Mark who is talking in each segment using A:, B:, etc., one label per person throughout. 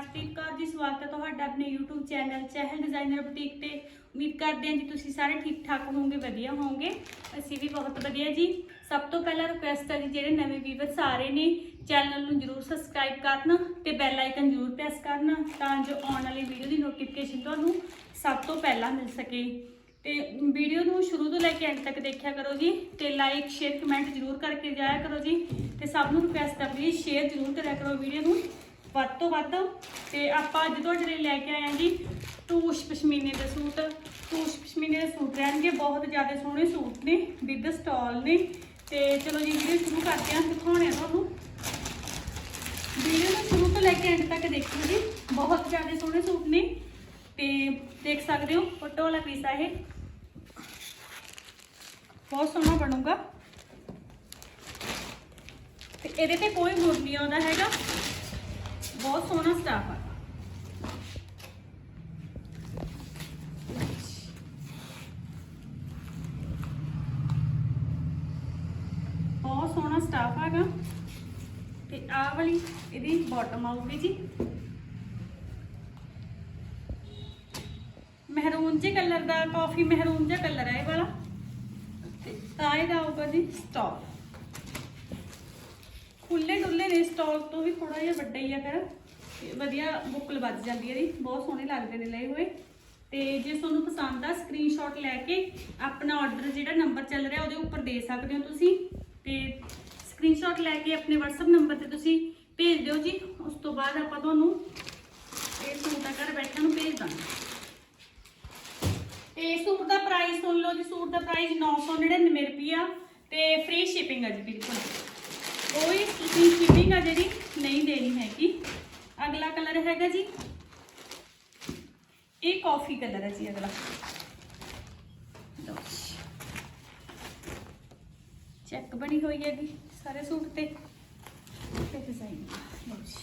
A: ਰਾਜਪ੍ਰੀਤ ਕੌਰ ਜੀ, ਸਵਾਗਤ ਹੈ ਤੁਹਾਡਾ ਆਪਣੇ YouTube channel Chahal designer boutique ਤੇ। ਉਮੀਦ ਕਰਦੇ ਹਾਂ ਜੀ ਤੁਸੀਂ ਸਾਰੇ ਠੀਕ ਠਾਕ ਹੋਵੋਗੇ, ਵਧੀਆ ਹੋਵੋਗੇ। ਅਸੀਂ ਵੀ ਬਹੁਤ ਵਧੀਆ ਜੀ। ਸਭ ਤੋਂ ਪਹਿਲਾਂ ਰਿਕੁਐਸਟ ਹੈ ਜੀ, ਜਿਹੜੇ ਨਵੇਂ ਵੀਵਰਸ ਸਾਰੇ ਨੇ, ਚੈਨਲ ਨੂੰ ਜਰੂਰ ਸਬਸਕ੍ਰਾਈਬ ਕਰਨਾ ਤੇ ਬੈਲ ਆਈਕਨ ਜਰੂਰ ਪ੍ਰੈਸ ਕਰਨਾ ਤਾਂ ਜੋ ਆਉਣ ਵਾਲੀ ਵੀਡੀਓ ਦੀ ਨੋਟੀਫਿਕੇਸ਼ਨ ਤੁਹਾਨੂੰ ਸਭ ਤੋਂ ਪਹਿਲਾਂ ਮਿਲ ਸਕੇ। ਤੇ ਵੀਡੀਓ ਨੂੰ ਸ਼ੁਰੂ ਤੋਂ ਲੈ ਕੇ ਐਂਡ ਤੱਕ ਦੇਖਿਆ ਕਰੋ ਜੀ ਤੇ ਲਾਈਕ ਸ਼ੇਅਰ ਕਮੈਂਟ ਜਰੂਰ ਕਰਕੇ ਜਾਇਆ ਕਰੋ ਜੀ। ਤੇ ਸਭ ਨੂੰ ਰਿਕੁਐਸਟ ਹੈ ਪਲੀਜ਼ ਸ਼ੇਅਰ ਜਰੂਰ ਕਰਿਆ ਕਰੋ ਵੀਡੀਓ ਨੂੰ। ਵੱਧ ਤੋਂ ਵੱਧ ਤੇ ਆਪਾਂ ਅੱਜ ਤੁਹਾਡੇ ਲਈ ਲੈ ਕੇ ਆਏ ਹਾਂ ਜੀ ਟੂਸ਼ ਪਸ਼ਮੀਨੇ ਦੇ ਸੂਟ। ਟੂਸ਼ ਪਸ਼ਮੀਨੇ ਦੇ ਸੂਟ ਰਹਿਣਗੇ, ਬਹੁਤ ਜ਼ਿਆਦਾ ਸੋਹਣੇ ਸੂਟ ਨੇ ਵਿਦ ਸਟਾਲ ਨੇ। ਤੇ ਚਲੋ ਜੀ, ਵੀਡੀਓ ਸ਼ੁਰੂ ਕਰਦੇ ਹਾਂ ਦਿਖਾਉਣੇ ਆ ਤੁਹਾਨੂੰ। ਵੀਡੀਓ ਨੂੰ ਸ਼ੁਰੂ ਤੋਂ ਲੈ ਕੇ ਐਂਡ ਤੱਕ ਦੇਖਿਓ ਜੀ, ਬਹੁਤ ਜ਼ਿਆਦਾ ਸੋਹਣੇ ਸੂਟ ਨੇ। ਤੇ ਦੇਖ ਸਕਦੇ ਹੋ, ਫੋਟੋ ਵਾਲਾ ਪੀਸ ਆ ਇਹ। ਬਹੁਤ ਸੋਹਣਾ ਬਣੂਗਾ। ਤੇ ਇਹਦੇ ਤੇ ਕੋਈ ਮੁੜ ਨਹੀਂ ਆਉਂਦਾ ਹੈਗਾ। ਬਹੁਤ ਸੋਹਣਾ ਸਟਾਫ ਆ। ਬਹੁਤ ਸੋਹਣਾ ਸਟਾਫ ਹੈਗਾ। ਤੇ ਆਹ ਵਾਲੀ, ਇਹਦੀ ਬਾਟਮ ਆਊਗੀ ਜੀ। ਮਹਿਰੂਨ ਜੇ ਕਲਰ ਦਾ ਕਾਫੀ ਮਹਿਰੂਨ ਜਿਹਾ ਕਲਰ ਹੈ ਇਹ ਵਾਲਾ। ਤੇ ਤਾਂ ਇਹਦਾ ਆਊਗਾ ਜੀ ਸਟਾਲ ਖੁੱਲੇ ਡੁੱਲੇ ਨੇ ਸਟਾਲ ਤੋਂ ਵੀ ਥੋੜਾ ਜਿਹਾ ਵੱਡਾ ਹੀ ਆ ਕਰ ਤੇ ਵਧੀਆ ਬੁੱਕਲ ਵੱਜ ਜਾਂਦੀ ਹੈ ਜੀ ਬਹੁਤ ਸੋਹਣੇ ਲੱਗਦੇ ਨੇ ਲਏ ਹੋਏ। ਤੇ ਜੇ ਤੁਹਾਨੂੰ ਪਸੰਦ ਆ ਸਕਰੀਨਸ਼ਾਟ ਲੈ ਕੇ ਆਪਣਾ ਆਰਡਰ ਜਿਹੜਾ ਨੰਬਰ ਚੱਲ ਰਿਹਾ ਉਹਦੇ ਉੱਪਰ ਦੇ ਸਕਦੇ ਹੋ ਤੁਸੀਂ। ਤੇ ਸਕਰੀਨਸ਼ਾਟ ਲੈ ਕੇ ਆਪਣੇ WhatsApp ਨੰਬਰ ਤੇ ਤੁਸੀਂ ਭੇਜ ਦਿਓ ਜੀ। ਉਸ ਤੋਂ ਬਾਅਦ ਆਪਾਂ ਤੁਹਾਨੂੰ ਇਹ ਸੂਟ ਆ ਘਰ ਬੈਠਿਆਂ ਨੂੰ ਭੇਜ ਦਾਂਗੇ। ਤੇ ਸੂਟ ਦਾ ਪ੍ਰਾਈਸ ਸੁਣ ਲਓ ਜੀ, ਸੂਟ ਦਾ ਪ੍ਰਾਈਸ 999 ਰੁਪਿਆ ਤੇ ਫ੍ਰੀ ਸ਼ਿਪਿੰਗ ਹੈ ਜੀ, ਬਿਲਕੁਲ। ਕੋਈ ਤੁਸੀਂ ਸ਼ਿਪਿੰਗ ਆ ਜਿਹੜੀ ਨਹੀਂ ਦੇਣੀ ਹੈਗੀ। ਅਗਲਾ ਕਲਰ ਹੈਗਾ ਜੀ। ਇਹ ਕਾਫੀ ਕਲਰ ਹੈ ਜੀ ਅਗਲਾ। ਲਓ ਚੈੱਕ ਬਣੀ ਹੋਈ ਹੈਗੀ ਸਾਰੇ ਸੂਟ ਤੇ। ਤੇ ਡਿਜ਼ਾਈਨ ਲਓ ਜੀ।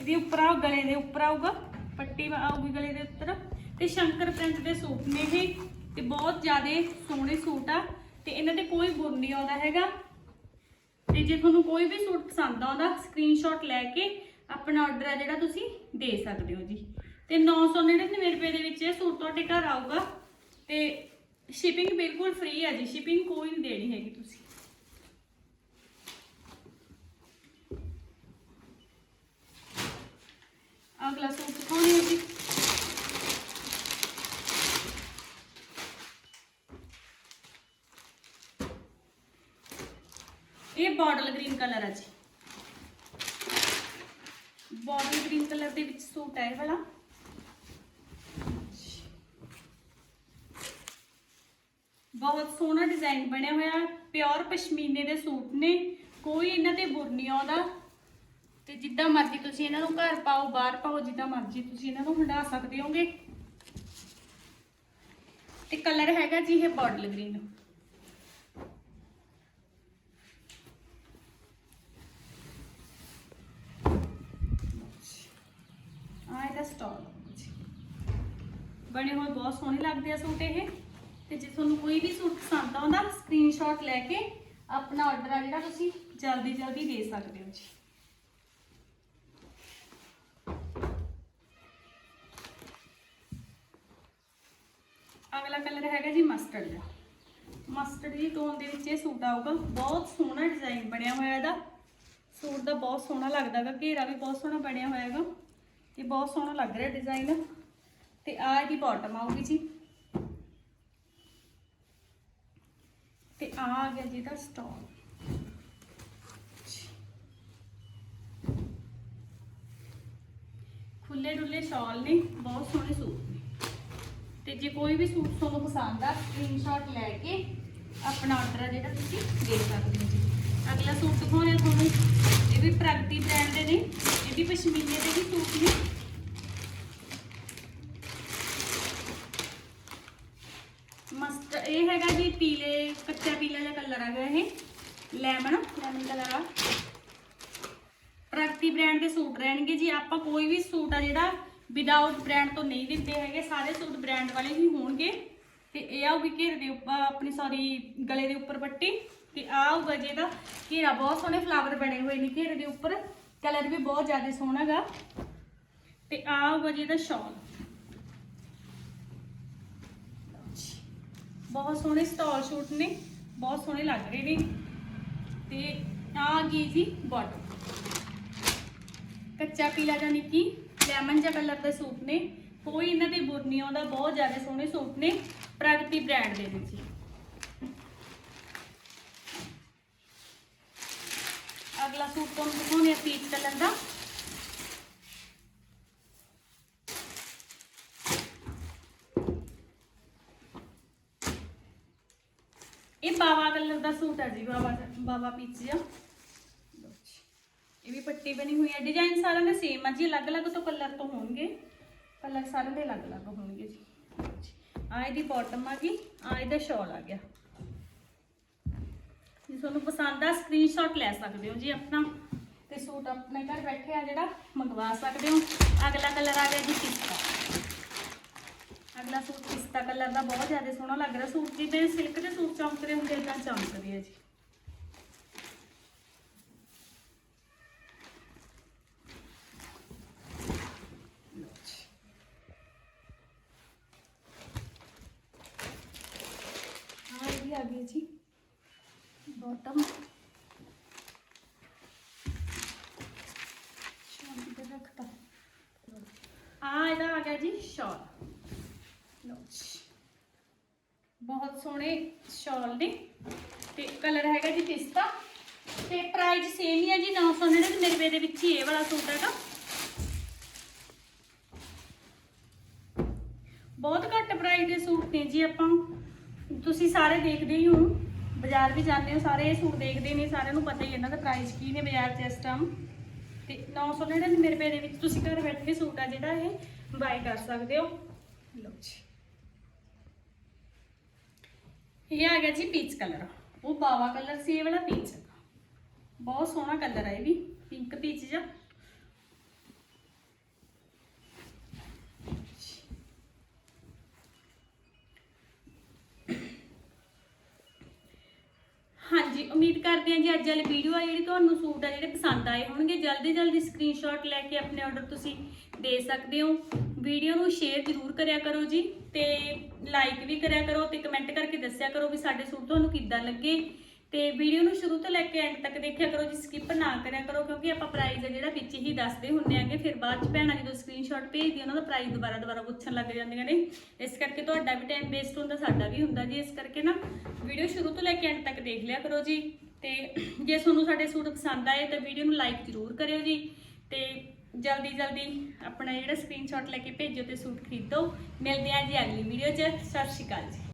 A: ਇਹਦੇ ਉੱਪਰ ਆ ਗਲੇ ਦੇ ਉੱਪਰ ਆਊਗਾ। ਪੱਟੀ ਆਊਗੀ ਗਲੇ ਦੇ ਉੱਪਰ। ਤੇ ਸ਼ੰਕਰ ਪ੍ਰਿੰਟ ਦੇ ਸੂਟ ਨੇ ਇਹ। ਤੇ ਬਹੁਤ ਜ਼ਿਆਦਾ ਸੋਹਣੇ ਸੂਟ ਆ। ਤੇ ਇਹਨਾਂ ਤੇ ਕੋਈ ਬੁਰ ਨਹੀਂ ਆਉਂਦਾ ਹੈਗਾ। ਤੇ ਜੇ ਤੁਹਾਨੂੰ ਕੋਈ ਵੀ ਸੂਟ ਪਸੰਦ ਆਉਂਦਾ ਸਕਰੀਨਸ਼ਾਟ ਲੈ ਕੇ ਆਪਣਾ ਆਰਡਰ ਆ ਜਿਹੜਾ ਤੁਸੀਂ ਦੇ ਸਕਦੇ ਹੋ ਜੀ। ਤੇ 999 ਰੁਪਏ ਦੇ ਵਿੱਚ ਇਹ ਸੂਟ ਤੁਹਾਡੇ ਘਰ ਆਊਗਾ। ਤੇ ਸ਼ਿਪਿੰਗ ਬਿਲਕੁਲ ਫ੍ਰੀ ਹੈ ਜੀ ਸ਼ਿਪਿੰਗ ਕੋਈ ਨਹੀਂ ਦੇਣੀ ਹੈਗੀ ਤੁਸੀਂ। ਅਗਲਾ ਸੂਟ ਦਿਖਾਉਣੀ ਹੈ ਜੀ ਇਹ ਬਾਟਲ ਗ੍ਰੀਨ ਕਲਰ ਹੈ ਜੀ। ਬਾਟਲ ਗ੍ਰੀਨ ਕਲਰ ਦੇ ਵਿੱਚ ਸੂਟ ਹੈ ਇਹ ਵਾਲਾ। ਬਹੁਤ ਸੋਹਣਾ ਡਿਜ਼ਾਈਨ ਬਣਿਆ ਹੋਇਆ ਪਿਓਰ ਪਸ਼ਮੀਨੇ ਦੇ ਸੂਟ ਨੇ, ਕੋਈ ਇਹਨਾਂ ਤੇ ਬੁਰ ਨਹੀਂ ਆਉਂਦਾ। ਤੇ ਜਿੱਦਾਂ ਮਰਜ਼ੀ ਤੁਸੀਂ ਇਹਨਾਂ ਨੂੰ ਘਰ ਪਾਓ, ਬਾਹਰ ਪਾਓ, ਜਿੱਦਾਂ ਮਰਜ਼ੀ ਤੁਸੀਂ ਇਹਨਾਂ ਨੂੰ ਹੰਡਾ ਸਕਦੇ ਹੋਗੇ। ਤੇ ਕਲਰ ਹੈਗਾ ਜੀ ਇਹ ਬਾਟਲ ਗ੍ਰੀਨ ਆ ਇਹਦਾ ਸਟਾਲ ਬਣੇ ਹੋਏ ਬਹੁਤ ਸੋਹਣੇ ਲੱਗਦੇ ਆ ਸੂਟ ਇਹ। ਤੇ ਜੇ ਤੁਹਾਨੂੰ ਕੋਈ ਵੀ ਸੂਟ ਪਸੰਦ ਆਉਂਦਾ ਸਕਰੀਨਸ਼ਾਟ ਲੈ ਕੇ ਆਪਣਾ ਆਰਡਰ ਆ ਜਿਹੜਾ ਤੁਸੀਂ ਜਲਦੀ ਜਲਦੀ ਦੇ ਸਕਦੇ ਹੋ ਜੀ। ਅਗਲਾ ਕਲਰ ਹੈਗਾ ਜੀ ਮਸਟਰਡ ਦਾ ਮਸਟਰਡ ਦੀ ਟੋਨ ਦੇ ਵਿੱਚ ਇਹ ਸੂਟ ਆਊਗਾ। ਬਹੁਤ ਸੋਹਣਾ ਡਿਜ਼ਾਈਨ ਬਣਿਆ ਹੋਇਆ ਇਹਦਾ। ਸੂਟ ਦਾ ਬਹੁਤ ਸੋਹਣਾ ਲੱਗਦਾ ਹੈਗਾ। ਘੇਰਾ ਵੀ ਬਹੁਤ ਸੋਹਣਾ ਬਣਿਆ ਹੋਇਆ ਹੈਗਾ। ਇਹ ਬਹੁਤ ਸੋਹਣਾ ਲੱਗ ਰਿਹਾ ਡਿਜ਼ਾਈਨ। ਤੇ ਆ ਇਹਦੀ ਬਾਟਮ ਆਊਗੀ ਜੀ। ਤੇ ਆ ਆ ਗਿਆ ਜੀ ਦਾ ਸਟਾਲ ਖੁੱਲੇ ਡੁੱਲੇ ਸ਼ਾਲ ਨੇ, ਬਹੁਤ ਸੋਹਣੇ ਸੂਟ ਨੇ। ਤੇ ਜੇ ਕੋਈ ਵੀ ਸੂਟ ਤੁਹਾਨੂੰ ਪਸੰਦ ਆ ਸਕਰੀਨਸ਼ਾਟ ਲੈ ਕੇ ਆਪਣਾ ਆਰਡਰ ਆ ਜਿਹੜਾ ਤੁਸੀਂ ਦੇ ਸਕਦੇ ਹੋ ਜੀ। ਅਗਲਾ ਸੂਟ ਦਿਖਾਉਣਾ ਤੁਹਾਨੂੰ। ਇਹ ਵੀ ਪ੍ਰਗਤੀ ਬ੍ਰਾਂਡ ਦੇ ਨੇ। ਇਹ ਵੀ ਪਸ਼ਮੀਨੇ ਦੇ ਵੀ ਸੂਟ ਨੇ। ਮਸਟ ਇਹ ਹੈਗਾ ਜੀ ਪੀਲੇ, ਕੱਚਾ ਪੀਲਾ ਜਿਹਾ ਕਲਰ ਹੈਗਾ ਇਹ। ਲੈਮਨ ਲੈਮਨ ਕਲਰ ਆ। ਪ੍ਰਗਤੀ ਬ੍ਰਾਂਡ ਦੇ ਸੂਟ ਰਹਿਣਗੇ ਜੀ। ਆਪਾਂ ਕੋਈ ਵੀ ਸੂਟ ਆ ਜਿਹੜਾ ਵਿਦਆਊਟ ਬ੍ਰਾਂਡ ਤੋਂ ਨਹੀਂ ਦਿੰਦੇ ਹੈਗੇ। ਸਾਰੇ ਸੂਟ ਬ੍ਰਾਂਡ ਵਾਲੇ ਹੀ ਹੋਣਗੇ। ਤੇ ਇਹ ਆਊਗੀ ਘੇਰ ਦੇ ਉੱਪਰ, ਆਪਣੀ ਸੌਰੀ ਗਲੇ ਦੇ ਉੱਪਰ ਪੱਟੀ। ਤੇ ਆਹ ਆਊਗਾ ਜੀ ਇਹਦਾ ਘੇਰਾ ਬਹੁਤ ਸੋਹਣੇ ਫਲਾਵਰ ਬਣੇ ਹੋਏ ਨੇ ਘੇਰੇ ਦੇ ਉੱਪਰ ਕਲਰ ਵੀ ਬਹੁਤ ਜ਼ਿਆਦਾ ਸੋਹਣਾ ਗਾ। ਤੇ ਆਹ ਹੋਊਗਾ ਜੀ ਇਹਦਾ ਸ਼ਾਲ ਬਹੁਤ ਸੋਹਣੇ ਸਟਾਲ ਸ਼ੂਟ ਨੇ, ਬਹੁਤ ਸੋਹਣੇ ਲੱਗ ਰਹੇ ਨੇ। ਤੇ ਆ ਗਈ ਜੀ ਬਾਟਮ ਕੱਚਾ ਪੀਲਾ ਜਾਨੀ ਨਿੱਕੀ ਲੈਮਨ ਜਿਹਾ ਕਲਰ ਦੇ ਸੂਟ ਨੇ। ਕੋਈ ਇਹਨਾਂ ਦੇ ਬੁਰ ਨਹੀਂ ਆਉਂਦਾ ਬਹੁਤ ਜ਼ਿਆਦਾ ਸੋਹਣੇ ਸੂਟ ਨੇ, ਪ੍ਰਗਤੀ ਬ੍ਰਾਂਡ ਦੇ ਵਿੱਚ। ਅਗਲਾ ਸੂਟ ਤੁਹਾਨੂੰ ਦਿਖਾਉਂਦੇ ਆ ਪੀਚ ਕਲਰ ਦਾ। ਇਹ ਬਾਵਾ ਕਲਰ ਦਾ ਸੂਟ ਹੈ ਜੀ, ਬਾਵਾ ਬਾਵਾ ਪੀਚ ਜਿਹਾ। ਇਹ ਵੀ ਪੱਟੀ ਬਣੀ ਹੋਈ ਹੈ। ਡਿਜ਼ਾਈਨ ਸਾਰਿਆਂ ਦੇ ਸੇਮ ਆ ਜੀ, ਅਲੱਗ-ਅਲੱਗ ਤੋਂ ਕਲਰ ਤੋਂ ਹੋਣਗੇ। ਕਲਰ ਸਾਰਿਆਂ ਦੇ ਅਲੱਗ-ਅਲੱਗ ਹੋਣਗੇ ਜੀ। ਆ ਇਹਦੀ ਬਾਟਮ ਆ ਗਈ ਆ ਇਹਦਾ ਸ਼ਾਲ ਆ ਗਿਆ। ਤੁਹਾਨੂੰ ਪਸੰਦ ਆ ਸਕਰੀਨਸ਼ਾਟ ਲੈ ਸਕਦੇ ਹੋ ਜੀ ਆਪਣਾ। ਤੇ ਸੂਟ ਆਪਣੇ ਘਰ ਬੈਠੇ ਆ ਜਿਹੜਾ, ਮੰਗਵਾ ਸਕਦੇ ਹੋ। ਅਗਲਾ ਕਲਰ ਆ ਗਿਆ ਜੀ ਪਿਸਤਾ। ਅਗਲਾ ਸੂਟ ਪਿਸਤਾ ਕਲਰ ਦਾ ਬਹੁਤ ਜ਼ਿਆਦਾ ਸੋਹਣਾ ਲੱਗ ਰਿਹਾ। ਸੂਟ ਜਿੱਦਾਂ ਸਿਲਕ ਦੇ ਸੂਟ ਚਮਕਦੇ ਹੁੰਦੇ ਇਦਾਂ ਚਮਕਦੇ ਆ ਜੀ। ਆ ਗਈ ਜੀ। ਬੋਟਮ ਸ਼ਾਲ ਤੇ ਰੱਖਤਾ ਆ ਇਹਦਾ ਆ ਗਿਆ ਜੀ ਸ਼ਾਲ। ਲਓ ਬਹੁਤ ਸੋਹਣੇ ਸ਼ਾਲ ਨੇ। ਤੇ ਕਲਰ ਹੈਗਾ ਜੀ ਪਿਸਤਾ। ਤੇ ਪ੍ਰਾਈਸ ਸੇਮ ਹੀ ਹੈ ਜੀ 999 ਰੁਪਏ ਦੇ ਵਿੱਚ ਹੀ ਇਹ ਵਾਲਾ ਸੂਟ ਹੈਗਾ। ਬਹੁਤ ਘੱਟ ਪ੍ਰਾਈਸ ਦੇ ਸੂਟ ਨੇ ਜੀ ਆਪਾਂ। ਤੁਸੀਂ ਸਾਰੇ ਦੇਖਦੇ ਹੀ ਹੋ ਬਾਜ਼ਾਰ ਵੀ ਜਾਂਦੇ ਹੋ, ਸਾਰੇ ਇਹ ਸੂਟ ਦੇਖਦੇ ਨੇ, ਸਾਰਿਆਂ ਨੂੰ ਪਤਾ ਹੀ ਇਹਨਾਂ ਦਾ ਪ੍ਰਾਈਸ ਕੀ ਨੇ ਬਾਜ਼ਾਰ 'ਚ ਇਸ ਟਾਈਮ ਤੇ 999 ਰੁਪਏ ਦੇ ਵਿੱਚ ਤੁਸੀਂ ਘਰ ਬੈਠੇ ਸੂਟ ਆ ਜਿਹੜਾ ਇਹ ਬਾਏ ਕਰ ਸਕਦੇ ਹੋ। ਲਓ ਜੀ। ਇਹ ਆ ਗਿਆ ਜੀ ਪੀਚ ਕਲਰ ਉਹ ਬਾਵਾ ਕਲਰ ਸੀ ਇਹ ਵਾਲਾ ਪੀਚ ਬਹੁਤ ਸੋਹਣਾ ਕਲਰ ਹੈ ਇਹ ਵੀ ਪਿੰਕ ਪੀਚ ਜਿਹਾ। ਹਾਂਜੀ, ਉਮੀਦ ਕਰਦੇ ਹਾਂ ਜੀ ਅੱਜ ਵਾਲੀ ਵੀਡੀਓ ਆ ਜਿਹੜੀ ਤੁਹਾਨੂੰ ਸੂਟ ਆ ਜਿਹੜੇ ਪਸੰਦ ਆਏ ਹੋਣਗੇ। ਜਲਦੀ ਜਲਦੀ ਸਕਰੀਨਸ਼ਾਟ ਲੈ ਕੇ ਆਪਣੇ ਆਰਡਰ ਤੁਸੀਂ ਦੇ ਸਕਦੇ ਹੋ। ਵੀਡੀਓ ਨੂੰ ਸ਼ੇਅਰ ਜ਼ਰੂਰ ਕਰਿਆ ਕਰੋ ਜੀ ਤੇ ਲਾਈਕ ਵੀ ਕਰਿਆ ਕਰੋ ਤੇ ਕਮੈਂਟ ਕਰਕੇ ਦੱਸਿਆ ਕਰੋ ਵੀ ਸਾਡੇ ਸੂਟ ਤੁਹਾਨੂੰ ਕਿੱਦਾਂ ਲੱਗੇ। ਤੇ ਵੀਡੀਓ ਨੂੰ ਸ਼ੁਰੂ ਤੋਂ ਲੈ ਕੇ ਐਂਡ ਤੱਕ ਦੇਖਿਆ ਕਰੋ, ਜੀ ਸਕਿਪ ਨਾ ਕਰਿਆ ਕਰੋ, ਕਿਉਂਕਿ ਆਪਾਂ ਪ੍ਰਾਈਜ਼ ਹੈ ਜਿਹੜਾ ਵਿੱਚ ਹੀ ਦੱਸਦੇ ਹੁੰਦੇ ਆਂਗੇ ਫਿਰ ਬਾਅਦ ਚ ਭੈਣਾਂ ਜਦੋਂ ਸਕਰੀਨਸ਼ਾਟ ਭੇਜਦੀ ਉਹਨਾਂ ਦਾ ਪ੍ਰਾਈਜ਼ ਦੁਬਾਰਾ ਦੁਬਾਰਾ ਪੁੱਛਣ ਲੱਗ ਜਾਂਦੀਆਂ ਨੇ। ਇਸ ਕਰਕੇ ਤੁਹਾਡਾ ਵੀ ਟਾਈਮ ਵੇਸਟ ਹੁੰਦਾ, ਸਾਡਾ ਵੀ ਹੁੰਦਾ ਜੀ। ਇਸ ਕਰਕੇ ਨਾ ਵੀਡੀਓ ਸ਼ੁਰੂ ਤੋਂ ਲੈ ਕੇ ਐਂਡ ਤੱਕ ਦੇਖ ਲਿਆ ਕਰੋ ਜੀ। ਤੇ ਜੇ ਤੁਹਾਨੂੰ ਸਾਡੇ ਸੂਟ ਪਸੰਦ ਆਏ, ਤਾਂ ਵੀਡੀਓ ਨੂੰ ਲਾਈਕ ਜ਼ਰੂਰ ਕਰਿਓ ਜੀ। ਤੇ ਜਲਦੀ ਜਲਦੀ ਆਪਣਾ ਜਿਹੜਾ ਸਕਰੀਨਸ਼ਾਟ ਲੈ ਕੇ ਭੇਜੋ ਤੇ ਸੂਟ ਖਰੀਦੋ। ਮਿਲਦੇ ਆਂ ਜੀ ਅਗਲੀ ਵੀਡੀਓ 'ਚ। ਸਤਿ ਸ਼੍ਰੀ ਅਕਾਲ ਜੀ।